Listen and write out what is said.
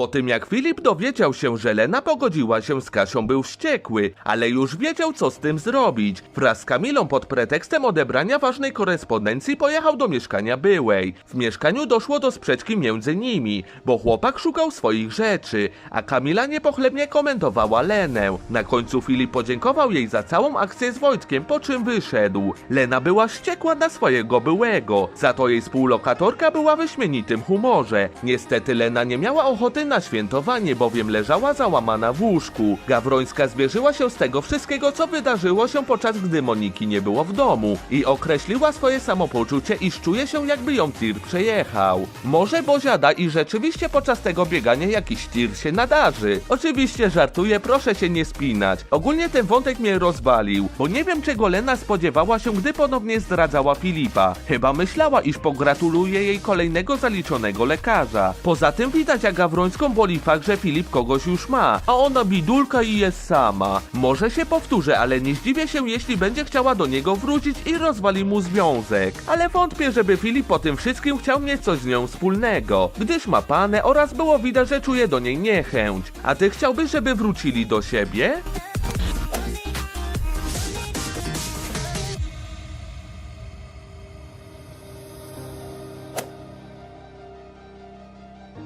Po tym jak Filip dowiedział się, że Lena pogodziła się z Kasią, był wściekły, ale już wiedział co z tym zrobić. Wraz z Kamilą pod pretekstem odebrania ważnej korespondencji pojechał do mieszkania byłej. W mieszkaniu doszło do sprzeczki między nimi, bo chłopak szukał swoich rzeczy, a Kamila niepochlebnie komentowała Lenę. Na końcu Filip podziękował jej za całą akcję z Wojtkiem, po czym wyszedł. Lena była wściekła na swojego byłego, za to jej współlokatorka była w wyśmienitym humorze. Niestety Lena nie miała ochoty na świętowanie, bowiem leżała załamana w łóżku. Gawrońska zwierzyła się z tego wszystkiego, co wydarzyło się podczas gdy Moniki nie było w domu i określiła swoje samopoczucie, iż czuje się jakby ją tir przejechał. Może Boziada i rzeczywiście podczas tego biegania jakiś tir się nadarzy. Oczywiście żartuję, proszę się nie spinać. Ogólnie ten wątek mnie rozwalił, bo nie wiem czego Lena spodziewała się, gdy ponownie zdradzała Filipa. Chyba myślała, iż pogratuluje jej kolejnego zaliczonego lekarza. Poza tym widać jak Gawrońską boli fakt, że Filip kogoś już ma, a ona bidulka i jest sama. Może się powtórzę, ale nie zdziwię się, jeśli będzie chciała do niego wrócić i rozwali mu związek. Ale wątpię, żeby Filip po tym wszystkim chciał mieć coś z nią wspólnego, gdyż ma panę oraz było widać, że czuje do niej niechęć. A ty chciałbyś, żeby wrócili do siebie?